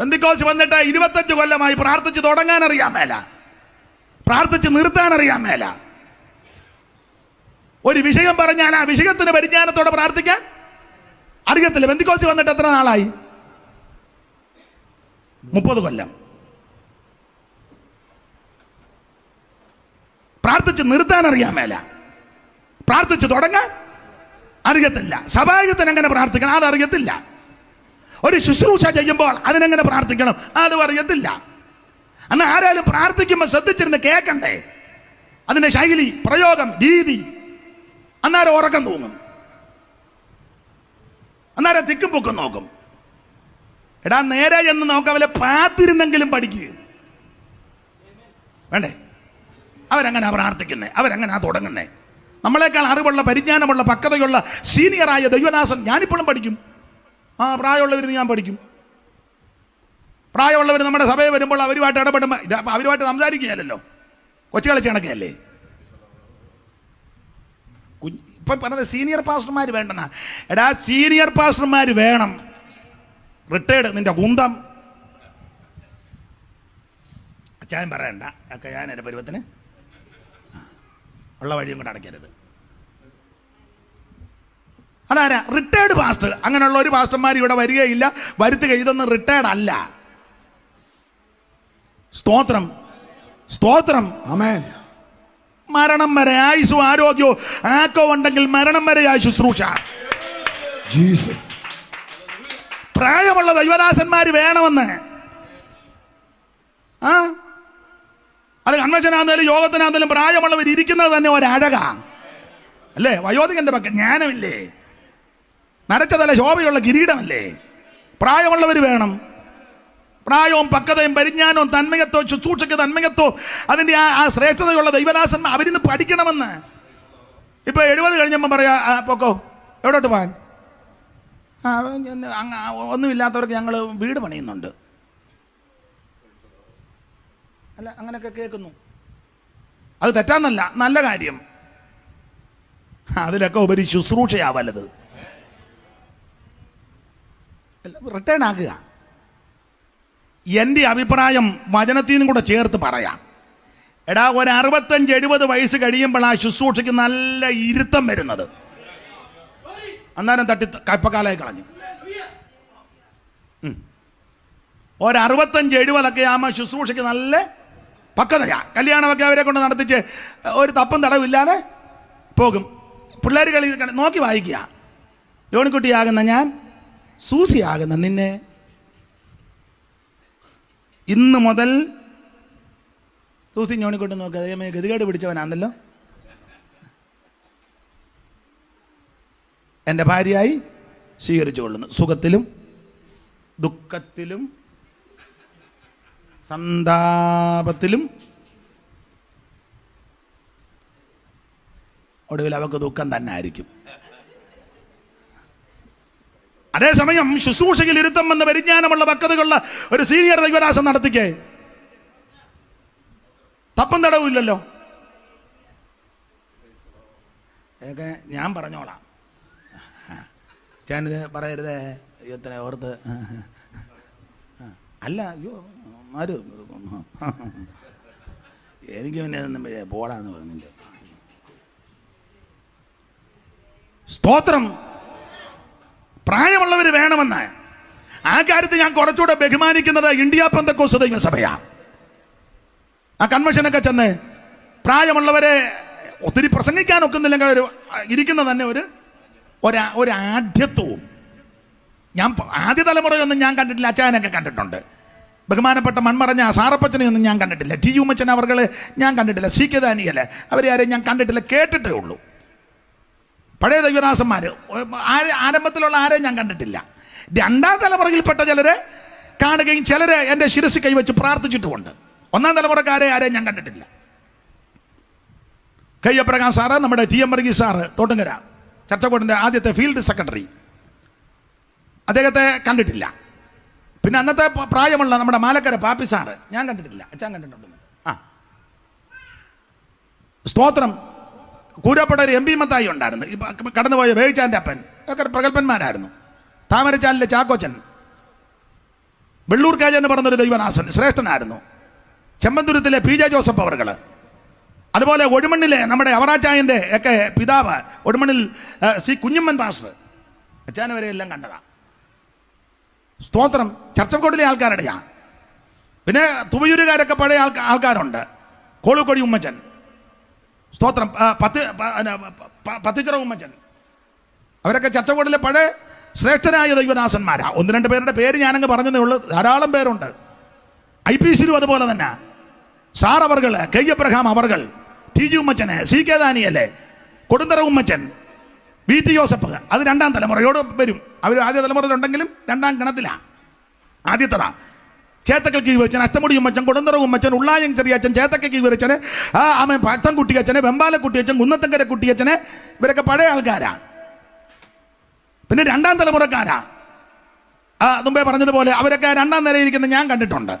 ബന്ധിക്കോസ് വന്നിട്ട് ഇരുപത്തഞ്ച് കൊല്ലമായി പ്രാർത്ഥിച്ച് തുടങ്ങാൻ അറിയാൻ മേല. പ്രാർത്ഥിച്ച് നിർത്താൻ അറിയാൻ മേല. ഒരു വിഷയം പറഞ്ഞാൽ ആ വിഷയത്തിന് പരിജ്ഞാനത്തോടെ പ്രാർത്ഥിക്കാൻ അറിയത്തില്ല. ബന്ധുക്കോസ് വന്നിട്ട് എത്ര നാളായി? മുപ്പത് കൊല്ലം. പ്രാർത്ഥിച്ച് നിർത്താൻ അറിയാൻ മേല. പ്രാർത്ഥിച്ച് തുടങ്ങാൻ അറിയത്തില്ല. സഭായുഗത്തിന് എങ്ങനെ പ്രാർത്ഥിക്കണം. അതറിയത്തില്ല. ഒരു ശുശ്രൂഷ ചെയ്യുമ്പോൾ അതിനെങ്ങനെ പ്രാർത്ഥിക്കണം? അത് പറയത്തില്ല. അന്ന് ആരായാലും പ്രാർത്ഥിക്കുമ്പോൾ ശ്രദ്ധിച്ചിരുന്ന് കേൾക്കണ്ടേ അതിന്റെ ശൈലി പ്രയോഗം രീതി. അന്നേരം ഉറക്കം തൂങ്ങും. അന്നേരം തിക്കും പൊക്കും നോക്കും. എടാ നേരെ എന്ന് നോക്കാവലെ പാത്തിരുന്നെങ്കിലും പഠിക്കുക വേണ്ടേ? അവരങ്ങനെ പ്രാർത്ഥിക്കുന്നേ അവരങ്ങനെ തുടങ്ങുന്നേ. നമ്മളെക്കാൾ അറിവുള്ള പരിജ്ഞാനമുള്ള പക്വതയുള്ള സീനിയറായ ദൈവദാസൻ ഞാനിപ്പോഴും പഠിക്കും. ആ പ്രായമുള്ളവർ ഞാൻ പഠിക്കും. പ്രായമുള്ളവർ നമ്മുടെ സഭയിൽ വരുമ്പോൾ അവരുമായിട്ട് ഇടപെടുമ്പോൾ ഇത് അവരുമായിട്ട് സംസാരിക്കുകയല്ലോ കൊച്ചു കളിച്ച് കണക്കല്ലേ ഇപ്പൊ പറഞ്ഞത് സീനിയർ പാസ്റ്റർമാർ വേണ്ടെന്ന. എടാ സീനിയർ പാസ്റ്റർമാർ വേണം. റിട്ടയർഡ് നിന്റെ കുന്തം. അച്ചായൻ പറയണ്ട. ഒക്കെ ഞാൻ എന്റെ പരുവത്തിന് ഉള്ള വഴിയും കൂടെ അടയ്ക്കരുത്. അതാരാ റിട്ടയർഡ് പാസ്റ്റർ അങ്ങനെയുള്ള ഒരു പാസ്റ്റർമാർ ഇവിടെ വരികയില്ല. വരുത്തുക ഇതൊന്നും റിട്ടയർഡ് അല്ല. സ്തോത്രം. സ്തോത്രം. അമേ മരണം വരെ ആയുസും ആരോഗ്യവും ആക്കോ ഉണ്ടെങ്കിൽ മരണം വരെ ആ ശുശ്രൂഷ Jesus. പ്രായമുള്ള ദൈവദാസന്മാർ വേണമെന്ന്. ആ? അത് കൺവെൻഷനാന്നേലും യോഗത്തിനാന്നേലും പ്രായമുള്ളവർ ഇരിക്കുന്നത് തന്നെ ഒരഴകാ. അല്ലേ? വയോധികന്റെ പക്ക ജ്ഞാനമില്ലേ നരച്ചതല്ല ശോഭയുള്ള കിരീടമല്ലേ? പ്രായമുള്ളവർ വേണം. പ്രായവും പക്വതയും പരിജ്ഞാനവും തന്മയത്തോ ശുശ്രൂഷയ്ക്ക് തന്മയത്തോ അതിന്റെ ആ ആ ശ്രേഷ്ഠതയുള്ള ദൈവദാസന്മാർ അവരിന്ന് പഠിക്കണമെന്ന്. ഇപ്പൊ എഴുപത് കഴിഞ്ഞപ്പോൾ പറയാ "ആ, പൊക്കോ എവിടോട്ട് പോകാൻ? ഒന്നുമില്ലാത്തവർക്ക് ഞങ്ങൾ വീട് പണിയുന്നുണ്ട്. അല്ല അങ്ങനെയൊക്കെ കേൾക്കുന്നു. അത് തെറ്റാന്നല്ല നല്ല കാര്യം. അതിലൊക്കെ ഉപരി ശുശ്രൂഷയാ വലുത്. റിട്ടേൺ ആക്കുക. എന്റെ അഭിപ്രായം വചനത്തിൽ നിന്നും കൂടെ ചേർത്ത് പറയാം. എടാ ഒരു അറുപത്തഞ്ച് എഴുപത് വയസ്സ് കഴിയുമ്പോൾ ആ ശുശ്രൂഷയ്ക്ക് നല്ല ഇരുത്തം വരുന്നത്. അന്നേരം തട്ടി കപ്പക്കാലായി കളഞ്ഞു. ഒരു എഴുപതൊക്കെ ആകുമ്പോൾ ശുശ്രൂഷയ്ക്ക് നല്ല പക്വതയാ. കല്യാണമൊക്കെ അവരെ കൊണ്ട് നടത്തിച്ച് ഒരു തപ്പും തടവില്ലാതെ പോകും. പിള്ളേർ കളി നോക്കി വായിക്കുക. ലോണിക്കുട്ടിയാകുന്ന ഞാൻ സൂസിയാകുന്ന നിന്നെ. ഇന്ന് മുതൽ സൂസി ഞോണിക്കൊണ്ട് നോക്കുക അതേമേ ഗതികേട് പിടിച്ചവനാണല്ലോ എന്റെ ഭാര്യയായി സ്വീകരിച്ചു കൊള്ളുന്നു. സുഖത്തിലും ദുഃഖത്തിലും സന്താപത്തിലും ഒടുവിൽ അവക്ക് ദുഃഖം തന്നെ ആയിരിക്കും. അതേസമയം ശുശ്രൂഷയിൽ ഇരുത്തം എന്ന പരിജ്ഞാനമുള്ള പക്വതകളുള്ള ഒരു സീനിയർ ദൈവരാസം നടത്തിക്കേ. തപ്പും തടവില്ലല്ലോ ഇതൊക്കെ ഞാൻ പറഞ്ഞോളാം. ഞാനിത് പറയരുതേ. ദൈവത്തിനെ ഓർത്ത്. അല്ല അയ്യോ ആര്? എനിക്ക് പിന്നെ ഒന്നും പോടാന്ന് പറഞ്ഞില്ല സ്തോത്രം. പ്രായമുള്ളവർ വേണമെന്ന്. ആ കാര്യത്തിൽ ഞാൻ കുറച്ചുകൂടെ ബഹുമാനിക്കുന്നത് ഇന്ത്യ പന്തക്കോസ് ദൈവസഭയാണ് ആ കൺവെൻഷനൊക്കെ ചെന്ന് പ്രായമുള്ളവരെ ഒത്തിരി പ്രസംഗിക്കാൻ ഒക്കുന്നില്ലെങ്കിൽ ഒരു ഇരിക്കുന്ന തന്നെ ഒരു ഒരു ഒരു ഞാൻ ആദ്യ തലമുറയൊന്നും ഞാൻ കണ്ടിട്ടില്ല അച്ചായനൊക്കെ കണ്ടിട്ടുണ്ട്. ബഹുമാനപ്പെട്ട മൺമറഞ്ഞ സാറപ്പച്ചനെയൊന്നും ഞാൻ കണ്ടിട്ടില്ല. ടി യുമച്ചൻ അവർ ഞാൻ കണ്ടിട്ടില്ല. സി കെ ദാനിയല്ലേ അവരെ ആരെയും ഞാൻ കണ്ടിട്ടില്ല കേട്ടിട്ടേ ഉള്ളൂ. പഴയ ദൈവദാസന്മാർ ആരെ ആരംഭത്തിലുള്ള ആരെയും ഞാൻ കണ്ടിട്ടില്ല. രണ്ടാം തലമുറയിൽപ്പെട്ട ചിലരെ കാണുകയും ചിലരെ എന്റെ ശിരസ് കൈവച്ച് പ്രാർത്ഥിച്ചിട്ടുമുണ്ട്. ഒന്നാം തലമുറക്കാരെ ആരെയും ഞാൻ കണ്ടിട്ടില്ല. കയ്യപ്രകാം സാറ് നമ്മുടെ T. M. Varghese sir Thottumkara ചർച്ചക്കോടിന്റെ ആദ്യത്തെ ഫീൽഡ് സെക്രട്ടറി. അദ്ദേഹത്തെ കണ്ടിട്ടില്ല. പിന്നെ അന്നത്തെ പ്രായമുള്ള നമ്മുടെ മാലക്കര പാപ്പി സാറ് ഞാൻ കണ്ടിട്ടില്ല. അച്ഛൻ കണ്ടിട്ടുണ്ടെന്ന് ആ. സ്തോത്രം. കൂരപ്പട ഒരു എം പി മത്തായി ഉണ്ടായിരുന്നു. കടന്നുപോയ വേവിച്ചാന്റെ അപ്പൻ ഒക്കെ പ്രഗത്ഭന്മാരായിരുന്നു. താമരച്ചാലിലെ ചാക്കോച്ചൻ വെള്ളൂർ എന്ന് പറഞ്ഞൊരു ദൈവനാസൻ ശ്രേഷ്ഠനായിരുന്നു. ചെമ്മന്തുരത്തിലെ പി ജെ ജോസഫ് അവർകൾ അതുപോലെ ഒഴുമണ്ണിലെ നമ്മുടെ അവറാച്ചായന്റെ ഒക്കെ പിതാവ് ഒഴുമണ്ണിൽ സി കുഞ്ഞമ്മൻ പാസ്റ്റർ അച്ഛാന വരെ എല്ലാം കണ്ടതാ. സ്തോത്രം ചർച്ചക്കോട്ടിലെ ആൾക്കാരുടെയാ. പിന്നെ തുവയൂരുകാരൊക്കെ പഴയ ആൾക്കാ ആൾക്കാരുണ്ട്. കോളുകൊടി ഉമ്മച്ചൻ. സ്തോത്രം. പത്ത് പത്തിച്ചിറ ഉമ്മച്ചൻ അവരൊക്കെ ചർച്ചകൂടലെ പഴയ ശ്രേഷ്ഠനായ ദൈവദാസന്മാരാ. ഒന്ന് രണ്ട് പേരുടെ പേര് ഞാനങ്ങ് പറഞ്ഞതേ ഉള്ളൂ. ധാരാളം പേരുണ്ട്. ഐ പി സിയിലും അതുപോലെ തന്നെ. സാർ അവർകൾ കെ. എബ്രഹാം അവർകൾ ടി. ജി. ഉമ്മച്ചന് സി. കെ. ദാനിയല്ലേ കൊടുന്തറ ഉമ്മച്ചൻ ബി ടി. ജോസഫ് അത് രണ്ടാം തലമുറയോട് വരും. അവർ ആദ്യ തലമുറയിലുണ്ടെങ്കിലും രണ്ടാം ഗണത്തിലാണ് ആദ്യത്തതാ. കീഴ് വെച്ചൻ അഷ്ടമുടി ഉമ്മച്ചൻ അച്ഛൻ ഉമ്മച്ചൻ ചെറിയ ചേത്തക്ക കീഴ് വെച്ചന് ആ അമ്മ പത്തം കുട്ടിയച്ഛനെ വെമ്പാല കുട്ടിയച്ഛൻ കുന്നത്തങ്കര കുട്ടിയച്ഛനെ ഇവരൊക്കെ പഴയ ആൾക്കാരാ. പിന്നെ രണ്ടാം തലമുറക്കാരാ. ആ മുമ്പേ പറഞ്ഞതുപോലെ അവരൊക്കെ രണ്ടാം നിരയിരിക്കുന്ന ഞാൻ കണ്ടിട്ടുണ്ട്.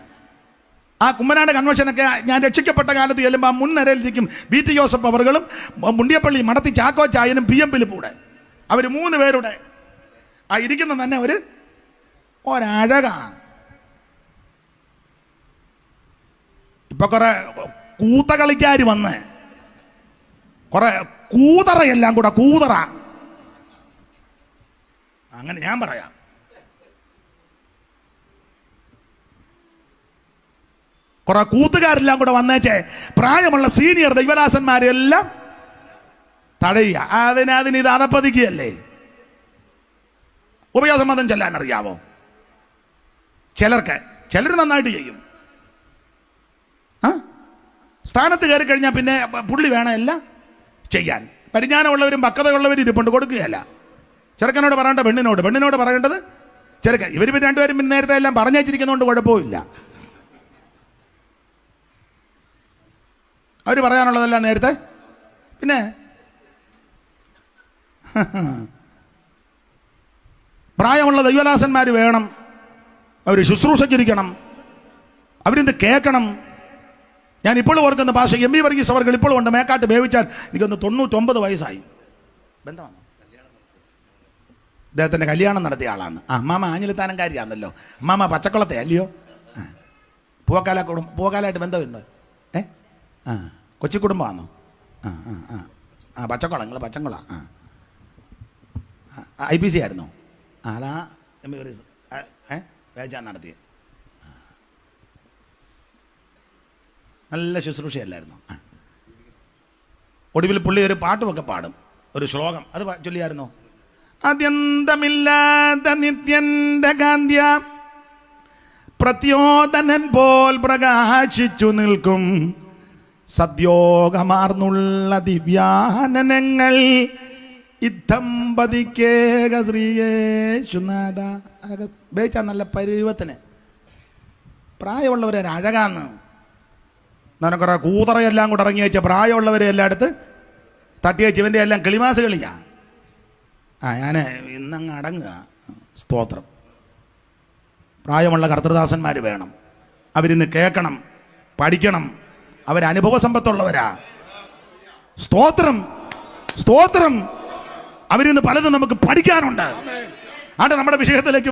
ആ കുമ്മനാട് കൺവെൻഷനൊക്കെ ഞാൻ രക്ഷിക്കപ്പെട്ട കാലത്ത് ചെല്ലുമ്പോൾ ആ മുൻ നിരയിലിരിക്കും ബി ടി. ജോസഫ് അവറുകളും മുണ്ടിയപ്പള്ളി മടത്തി ചാക്കോ ചായനും പി. എം. പിലിപ്പൂടെ. അവർ മൂന്ന് പേരുടെ. ആ ഇരിക്കുന്ന തന്നെ ഒരു ഒരഴകാ. ഇപ്പൊ കുറെ കൂത്ത കളിക്കാർ വന്ന്. കുറെ കൂതറയെല്ലാം കൂടെ കൂതറ. അങ്ങനെ ഞാൻ പറയാം. കുറെ കൂത്തുകാരെല്ലാം കൂടെ വന്നേച്ചേ പ്രായമുള്ള സീനിയർ ദൈവദാസന്മാരെല്ലാം തടയുക. അതിനതിന് അതിന് ഇത് അതപ്പതിക്കുകയല്ലേ ഉപയോഗസമ്മതം ചെല്ലാൻ അറിയാവോ ചിലർക്ക് ചിലർ നന്നായിട്ട് ചെയ്യും. സ്ഥാനത്ത് കയറി കഴിഞ്ഞാൽ പിന്നെ പുള്ളി വേണം എല്ലാം ചെയ്യാൻ. പരിജ്ഞാനമുള്ളവരും പക്വതയുള്ളവരും ഇരിപ്പുണ്ട് കൊടുക്കുകയല്ല. ചെറുക്കനോട് പറയേണ്ട പെണ്ണിനോട്. പെണ്ണിനോട് പറയേണ്ടത് ചെറുക്കൻ. ഇവർ പിന്നെ രണ്ടുപേരും പിന്നെ നേരത്തെ എല്ലാം പറഞ്ഞയച്ചിരിക്കുന്നതുകൊണ്ട് കുഴപ്പമില്ല. അവർ പറയാനുള്ളതല്ല നേരത്തെ? പിന്നെ? പ്രായമുള്ള ദൈവദാസന്മാർ വേണം. അവർ ശുശ്രൂഷിച്ചിരിക്കണം അവരിത് കേൾക്കണം. ഞാൻ ഇപ്പോൾ ഓർക്കുന്ന ഭാഷ എം ബി വർഗീസ് അവർ ഇപ്പോൾ ഉണ്ട്. മേക്കാട്ട് വേവിച്ചാൽ എനിക്കൊന്ന് തൊണ്ണൂറ്റൊമ്പത് വയസ്സായി. ബന്ധമാണ്? അദ്ദേഹത്തിന്റെ കല്യാണം നടത്തിയ ആളാണ്. ആ അമ്മാമ ആഞ്ഞിലത്താനംകാരിയാണല്ലോ. അമ്മാമ പച്ചക്കുളത്തെ അല്ലയോ? പൂക്കാല കുടുംബം പൂവക്കാലായിട്ട് ബന്ധമുണ്ട്. ഏ? ആ കൊച്ചി കുടുംബമാണോ? ആ ആ ആ. ആ പച്ചക്കുളം നിങ്ങൾ പച്ചക്കുള. ആ. ഐ പി സി ആയിരുന്നോ? അതാ എം ബി ഏ? വേച്ചാൻ നടത്തിയത് നല്ല ശുശ്രൂഷയല്ലായിരുന്നു. ഒടുവിൽ പുള്ളി ഒരു പാട്ടുമൊക്കെ പാടും. ഒരു ശ്ലോകം. അത് ചൊല്ലിയായിരുന്നു? അത്യന്തമില്ലാത്ത നിത്യന്റെ കാന്ത്യ പ്രത്യോദനൻ പോൽ പ്രകാശിച്ചു നിൽക്കും. സദ്യോഗമാർന്നുള്ള ദിവ്യാനനങ്ങൾ ഇത്തമ്പതിക്കേക ശ്രീയേശുനാഥ ഉപയോഗിച്ച നല്ല പരുവത്തിന്. പ്രായമുള്ളവരെ അഴകാന്ന് എന്നാലും കുറേ കൂതറയെല്ലാം കൂടെ ഇറങ്ങി വെച്ച പ്രായമുള്ളവരെ എല്ലാം എടുത്ത് തട്ടി വെച്ച് ഇവന്റെ എല്ലാം കിളിമാസ് കളിയാ. ആ ഞാൻ ഇന്നങ്ങ് അടങ്ങുക. സ്തോത്രം. പ്രായമുള്ള കർത്തൃദാസന്മാർ വേണം. അവരിന്ന് കേൾക്കണം പഠിക്കണം. അവരനുഭവ സമ്പത്തുള്ളവരാ. സ്തോത്രം സ്തോത്രം. അവരിന്ന് പലതും നമുക്ക് പഠിക്കാനുണ്ട്. അത് നമ്മുടെ വിഷയത്തിലേക്ക്